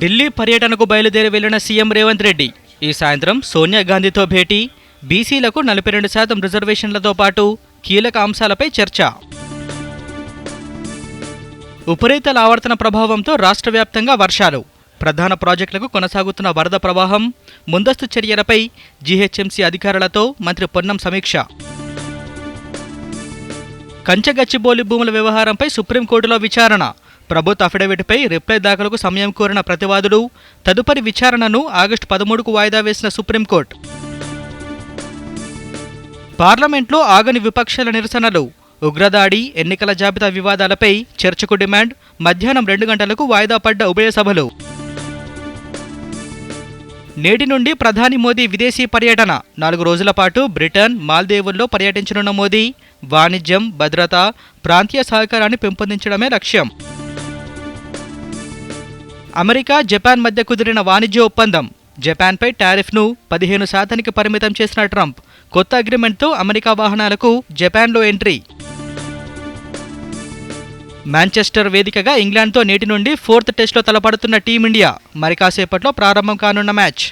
ఢిల్లీ పర్యటనకు బయలుదేరి వెళ్ళిన సీఎం రేవంత్ రెడ్డి ఈ సాయంత్రం సోనియా గాంధీతో భేటీ. బీసీలకు నలభై రెండు శాతం రిజర్వేషన్లతో పాటు కీలక అంశాలపై చర్చ. ఉపరితల ఆవర్తన ప్రభావంతో రాష్ట్ర వ్యాప్తంగా వర్షాలు. ప్రధాన ప్రాజెక్టులకు కొనసాగుతున్న వరద ప్రవాహం ముందస్తు చర్యలపై జీహెచ్ఎంసీ అధికారులతో మంత్రి పొన్నం సమీక్ష. కంచగచ్చిబోలి భూముల వ్యవహారంపై సుప్రీంకోర్టులో విచారణ. ప్రభుత్వ అఫిడవిట్పై రిప్లై దాఖలకు సమయం కోరిన ప్రతివాదులు తదుపరి విచారణను ఆగస్టు పదమూడుకు వాయిదా వేసిన సుప్రీంకోర్టు. పార్లమెంట్లో ఆగని విపక్షాల నిరసనలు ఉగ్రదాడి ఎన్నికల జాబితా వివాదాలపై చర్చకు డిమాండ్ మధ్యాహ్నం రెండు గంటలకు వాయిదా పడ్డ ఉభయ సభలు. నేటి నుండి ప్రధాని మోదీ విదేశీ పర్యటన నాలుగు రోజుల పాటు బ్రిటన్ మాల్దీవుల్లో పర్యటించనున్న మోదీ వాణిజ్యం భద్రత ప్రాంతీయ సహకారాన్ని పెంపొందించడమే లక్ష్యం. అమెరికా జపాన్ మధ్య కుదిరిన వాణిజ్య ఒప్పందం. జపాన్పై టారిఫ్ను పదిహేను శాతానికి పరిమితం చేసిన ట్రంప్. కొత్త అగ్రిమెంట్తో అమెరికా వాహనాలకు జపాన్లో ఎంట్రీ. మాంచెస్టర్ వేదికగా ఇంగ్లాండ్తో నేటి నుండి ఫోర్త్ టెస్ట్లో తలపడుతున్న టీమిండియా. మరి కాసేపట్లో ప్రారంభం కానున్న మ్యాచ్.